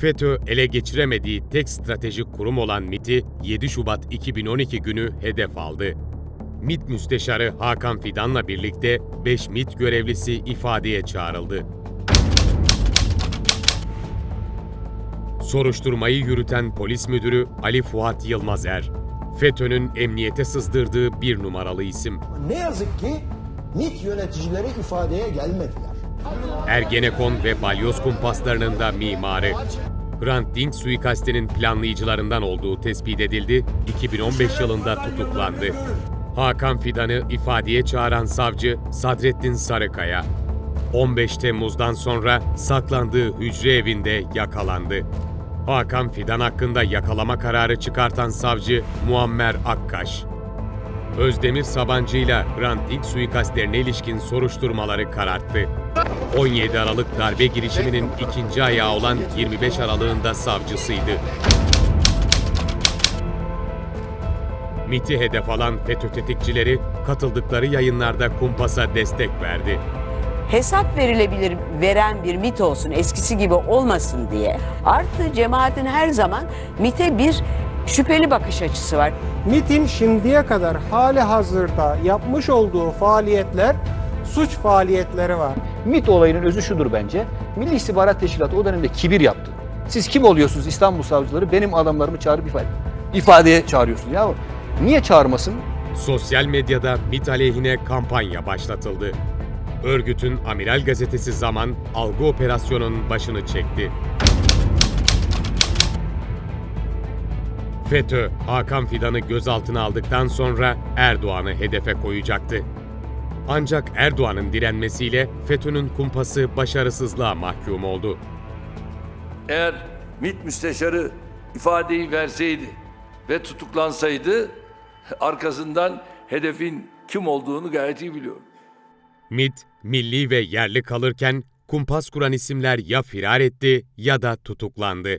FETÖ ele geçiremediği tek stratejik kurum olan MIT'i 7 Şubat 2012 günü hedef aldı. MIT Müsteşarı Hakan Fidan'la birlikte 5 MIT görevlisi ifadeye çağrıldı. Soruşturmayı yürüten polis müdürü Ali Fuat Yılmazer, FETÖ'nün emniyete sızdırdığı bir numaralı isim. Ne yazık ki MİT yöneticileri ifadeye gelmediler. Ergenekon ve balyoz kumpaslarının da mimarı. Hrant Dink suikastinin planlayıcılarından olduğu tespit edildi, 2015 yılında tutuklandı. Hakan Fidan'ı ifadeye çağıran savcı Sadrettin Sarıkaya, 15 Temmuz'dan sonra saklandığı hücre evinde yakalandı. Hakan Fidan hakkında yakalama kararı çıkartan savcı Muammer Akkaş, Özdemir Sabancı ile Hrant Dink suikastlerine ilişkin soruşturmaları kararttı. 17 Aralık darbe girişiminin ikinci ayağı olan 25 Aralık'ında savcısıydı. MIT'i hedef alan FETÖ tetikçileri katıldıkları yayınlarda kumpasa destek verdi. hesap verilebilir veren bir MIT olsun eskisi gibi olmasın diye. Artı cemaatin her zaman MIT'e bir şüpheli bakış açısı var. MIT'in şimdiye kadar hali hazırda yapmış olduğu faaliyetler suç faaliyetleri var. MIT olayının özü şudur bence. Milli İstihbarat Teşkilatı o dönemde kibir yaptı. Siz kim oluyorsunuz İstanbul savcıları? Benim adamlarımı çağırıp ifade, ifadeye çağırıyorsunuz. Ya niye çağırmasın? Sosyal medyada MIT aleyhine kampanya başlatıldı. Örgütün Amiral Gazetesi Zaman algı operasyonunun başını çekti. FETÖ, Hakan Fidan'ı gözaltına aldıktan sonra Erdoğan'ı hedefe koyacaktı. Ancak Erdoğan'ın direnmesiyle FETÖ'nün kumpası başarısızlığa mahkum oldu. Eğer MİT müsteşarı ifadeyi verseydi ve tutuklansaydı arkasından hedefin kim olduğunu gayet iyi biliyorum. MIT, milli ve yerli kalırken kumpas kuran isimler ya firar etti ya da tutuklandı.